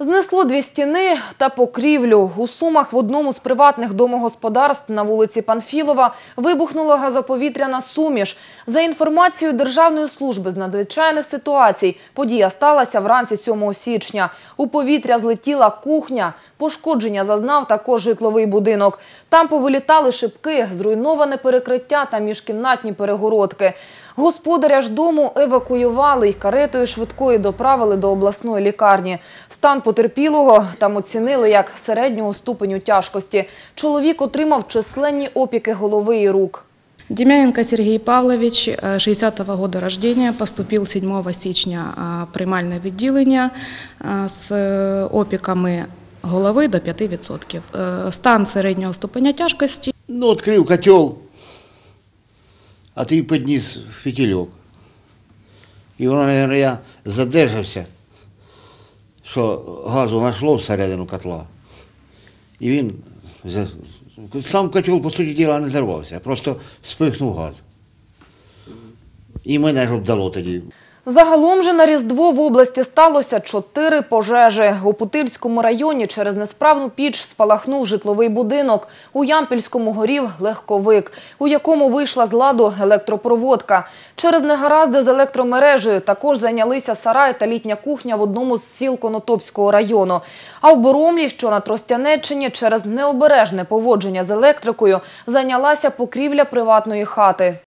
Знесло дві стіни та покрівлю. У Сумах в одному з приватних домогосподарств на вулиці Панфілова вибухнула газоповітряна суміш. За інформацією Державної служби з надзвичайних ситуацій, подія сталася вранці 7 січня. У повітря злетіла кухня. Пошкодження зазнав також житловий будинок. Там повилітали шибки, зруйноване перекриття та міжкімнатні перегородки. Господаря ж дому евакуювали і каретою швидкої доправили до обласної лікарні. Стан потерпілого там оцінили як середнього ступеню тяжкості. Чоловік отримав численні опіки голови і рук. Демяненко Сергей Павлович, э, 60-го года рождения, поступил 7 січня в приймальне відділення з е, опіками голови до 5%. Е, Стан середнього ступеня тяжкості. Ну, відкрив котел, а ти підніс фітільок. І воно, мабуть, я задержався, що газу знайшло всередину котла. І він сам котел, по суті діла, не зірвався, просто спихнув газ. І мене ж обдало тоді. Загалом же на Різдво в області сталося чотири пожежі. У Путильському районі через несправну піч спалахнув житловий будинок. У Ямпільському горів легковик, у якому вийшла з ладу електропроводка. Через негаразди з електромережею також зайнялися сарай та літня кухня в одному з сіл Конотопського району. А в Боромлі, що на Тростянеччині, через необережне поводження з електрикою зайнялася покрівля приватної хати.